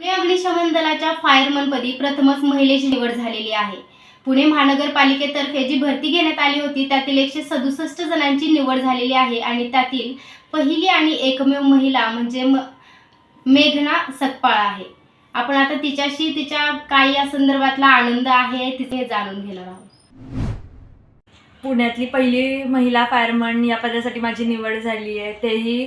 पुणे अग्निशमन दलाच्या फायरमनपदी प्रथमच महिलेची निवड झालेली आहे. पुणे महानगरपालिकेतर्फे जी भरती घेण्यात आली होती त्यातील एकशे सदुसष्ट जणांची निवड झालेली आहे आणि त्यातील पहिली आणि एकमेव महिला म्हणजे म मेघना सकपाळ आहे. आपण आता तिच्याशी तिच्या काय या संदर्भातला आनंद आहे तिथे जाणून घेणार आहोत. पुण्यातली पहिली महिला फायरमन या पदासाठी माझी निवड झाली आहे. तेही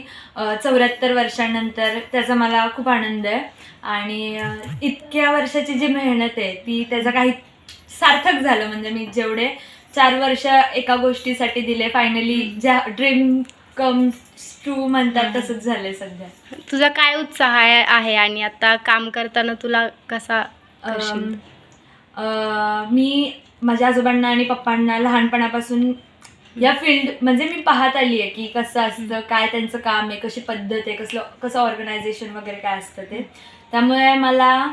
चौऱ्याहत्तर वर्षांनंतर त्याचा मला खूप आनंद आहे. आणि इतक्या वर्षाची जी मेहनत आहे ती त्याचं काही सार्थक झालं. म्हणजे मी जेवढे चार वर्ष एका गोष्टीसाठी दिले फायनली ज्या ड्रीम कम टू म्हणतात तसंच झालंय सध्या. तुझा काय उत्साह आहे आणि आता काम करताना तुला कसा मी माझ्या आजोबांना आणि पप्पांना लहानपणापासून या फील्ड म्हणजे मी पाहत आली आहे की कसं असतं काय त्यांचं काम आहे कशी पद्धत आहे कसलं कसं ऑर्गनायझेशन वगैरे काय असतं ते. त्यामुळे मला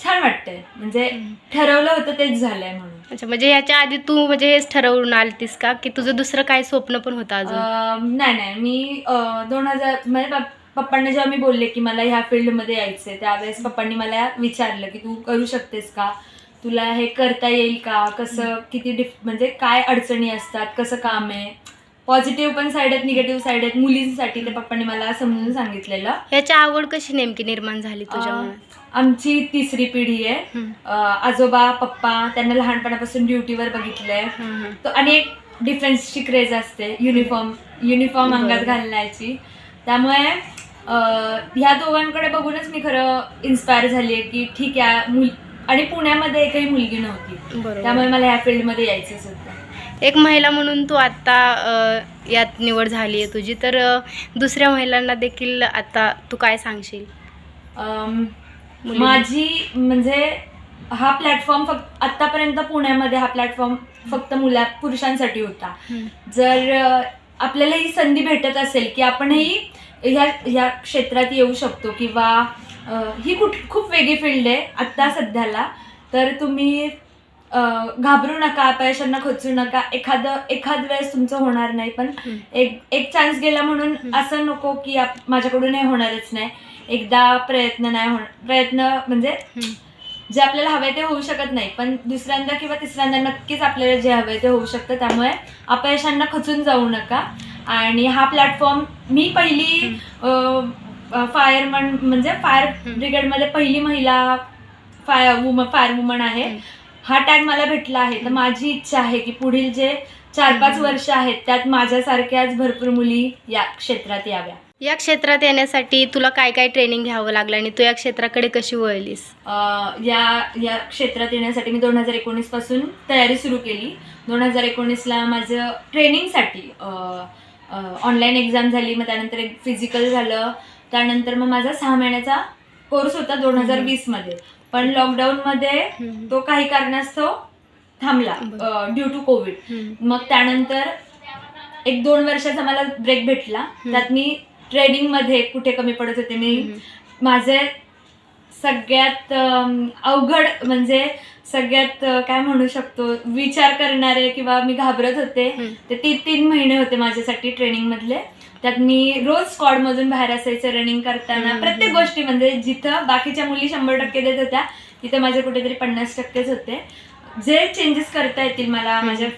छान वाटतंय. म्हणजे ठरवलं होतं तेच झालंय म्हणून. अच्छा म्हणजे ह्याच्या आधी तू म्हणजे हेच ठरवून आलतीस का? की तुझं दुसरं काय स्वप्न पण होतं अजून? अं, नाही नाही. मी दोन हजार म्हणजे पप- पप्पांना जेव्हा मी बोलले की मला ह्या फील्डमध्ये यायचंय त्यावेळेस पप्पांनी मला विचारलं की तू करू शकतेस का? तुला हे करता येईल का? कसं किती डिफ म्हणजे काय अडचणी असतात? कसं काम आहे? पॉझिटिव्ह पण साईड आहेत निगेटिव्ह साईड आहेत. मुलींसाठी ते पप्पांनी मला समजून सांगितलेलं. याची आवड कशी नेमकी निर्माण झाली तुझ्या अं, मनात आमची तिसरी पिढी आहे. हम्म. अं, आजोबा पप्पा त्यांना लहानपणापासून ड्युटीवर बघितलंय. हम्म, हम्म. तो आणि एक डिफेन्सची क्रेज असते युनिफॉर्म युनिफॉर्म अंगात. घालण्याची. त्यामुळे अं, ह्या दोघांकडे बघूनच मी खरं इन्स्पायर झाली आहे की ठीक आहे मुल आणि पुण्यामध्ये एकही मुलगी नव्हती. त्यामुळे मला ह्या फील्डमध्ये यायचंच होतं एक महिला म्हणून तू आता अं, यात निवड झाली आहे तुझी. तर दुसऱ्या महिलांना देखील आता तू काय सांगशील? माझी म्हणजे हा प्लॅटफॉर्म फक्त आतापर्यंत पुण्यामध्ये हा प्लॅटफॉर्म फक्त मुला पुरुषांसाठी होता. जर आपल्याला ही संधी भेटत असेल की आपणही ह्या ह्या क्षेत्रात येऊ शकतो किंवा ही कुठ खूप वेगळी फील्ड आहे आत्ता सध्याला तर तुम्ही घाबरू नका अपयशांना खोचू नका एखादं एखाद वेळेस तुमचं होणार नाही पण. एक एक चान्स गेला म्हणून. असं नको की आप- माझ्याकडून हे होणारच नाही एकदा प्रयत्न नाही होणार प्रयत्न म्हणजे. जे आपल्याला हवंय ते होऊ शकत नाही पण दुसऱ्यांदा किंवा तिसऱ्यांदा नक्कीच आपल्याला जे हवंय ते होऊ शकतं त्यामुळे अपयशांना खचून जाऊ नका आणि हा प्लॅटफॉर्म मी पहिली फायरमन म्हणजे फायर. ब्रिगेडमध्ये पहिली महिला फायर वुमन फायर वुमन आहे. हा टॅग मला भेटला आहे. तर माझी इच्छा आहे की पुढील जे चार पाच. वर्ष आहेत त्यात माझ्यासारख्याच भरपूर मुली या क्षेत्रात याव्या. या क्षेत्रात येण्यासाठी तुला काय काय ट्रेनिंग घ्यावं लागलं आणि तू या क्षेत्राकडे कशी वळलीस? या या क्षेत्रात येण्यासाठी मी दोन हजार एकोणीसपासून तयारी सुरू केली. दोन हजार एकोणीसला माझं ट्रेनिंगसाठी ऑनलाईन एक्झाम झाली मग त्यानंतर एक फिजिकल झालं त्यानंतर मग माझा सहा महिन्याचा कोर्स होता दोन हजार. वीसमध्ये पण लॉकडाऊनमध्ये. तो काही कारणास्तव थांबला. Due to COVID. मग त्यानंतर एक दोन वर्षाचा मला ब्रेक भेटला. त्यात मी ट्रेनिंगमध्ये कुठे कमी पडत होते मी. माझे सगळ्यात अवघड म्हणजे सगळ्यात काय म्हणू शकतो विचार करणारे किंवा मी घाबरत होते हम्म. ते तीन तीन महिने होते माझ्यासाठी ट्रेनिंग मधले त्यात मी रोज स्क्वॉड मधून बाहेर असायचे रनिंग करताना. प्रत्येक गोष्टी म्हणजे जिथं बाकीच्या मुली शंभर टक्के देत होत्या तिथं माझे कुठेतरी पन्नास टक्केच होते जे चेंजेस करता येतील मला. माझ्या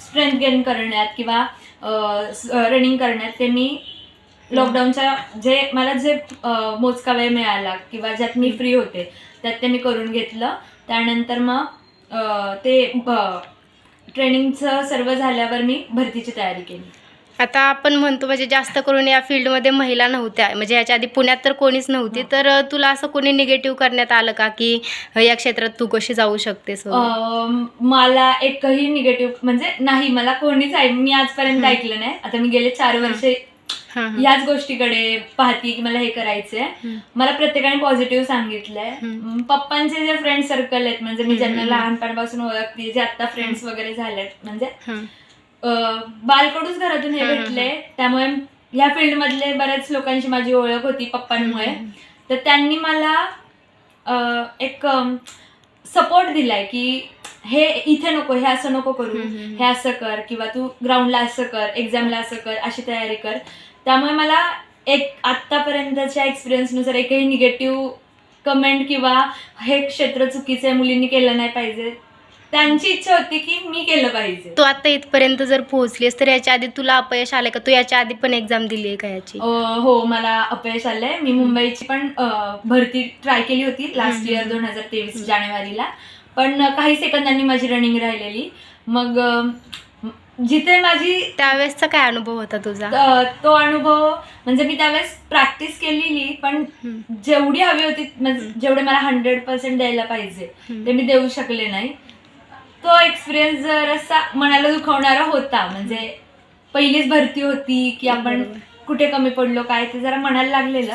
स्ट्रेंथ गेन करण्यात किंवा रनिंग करण्यात ते मी लॉकडाऊनच्या जे मला जे अ, मोजका वेळ मिळाला किंवा ज्यात मी फ्री होते त्यात ते मी करून घेतलं. त्यानंतर मग अ, ते ट्रेनिंगचं सर्व झाल्यावर मी भरतीची तयारी केली. आता आपण म्हणतो म्हणजे जास्त करून या फील्डमध्ये महिला नव्हत्या. म्हणजे याच्या आधी पुण्यात तर कोणीच नव्हती. तर तुला असं कोणी निगेटिव्ह करण्यात आलं का? की या क्षेत्रात तू कशी जाऊ शकतेस वगैरे? अ, मला एकही निगेटिव्ह म्हणजे नाही. मला कोणीच ऐक मी आजपर्यंत हम्म. ऐकलं नाही. आता मी गेले चार वर्षे. याच गोष्टीकडे पाहते की मला हे करायचंय. मला प्रत्येकाने पॉझिटिव्ह सांगितलंय. पप्पांचे जे फ्रेंड सर्कल आहेत म्हणजे मी ज्यांना. लहानपणापासून ओळखते जे आता फ्रेंड्स वगैरे झालेत म्हणजे बालकडूच घरातून हे भेटले. त्यामुळे ह्या फील्ड मधले बऱ्याच लोकांची माझी ओळख होती पप्पांमुळे. तर त्यांनी मला एक सपोर्ट दिलाय की हे इथे नको हे असं नको करू. हे असं कर किंवा तू ग्राउंडला असं कर एक्झामला असं कर अशी तयारी कर. त्यामुळे मला एक आत्तापर्यंतच्या एक्सपिरियन्सनुसार एकही निगेटिव्ह कमेंट किंवा हे क्षेत्र चुकीचं आहे मुलींनी केलं नाही पाहिजे. त्यांची इच्छा होती की मी केलं पाहिजे. तू आता इथपर्यंत जर पोहोचलीस तर याच्या आधी तुला अपयश आलं का? तू याच्या आधी पण एक्झाम दिली आहे का याची? अं, हो मला अपयश आलंय. मी मुंबईची पण अं, भरती ट्राय केली होती लास्ट हम्म. इयर दोन हजार तेवीस जानेवारीला. पण काही सेकंदांनी माझी रनिंग राहिलेली. मग अं, जिथे माझी त्यावेळेसचा काय अनुभव होता तुझा तो अनुभव म्हणजे मी त्यावेळेस प्रॅक्टिस केलेली पण. जेवढी हवी होती म्हणजे जेवढे मला हंड्रेड पर्सेंट द्यायला पाहिजे. ते मी देऊ शकले नाही तो एक्सपिरियन्स जरासा मनाला दुखवणारा होता म्हणजे पहिलीच भरती होती की आपण. कुठे कमी पडलो काय ते जरा मनाला लागलेलं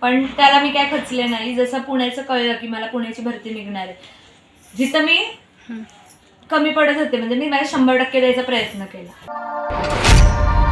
पण त्याला मी काय खचले नाही जसं पुण्याचं कळलं की मला पुण्याची भरती निघणार आहे जिथं मी. कमी पडत होते. म्हणजे मी मला शंभर टक्के द्यायचा प्रयत्न केला.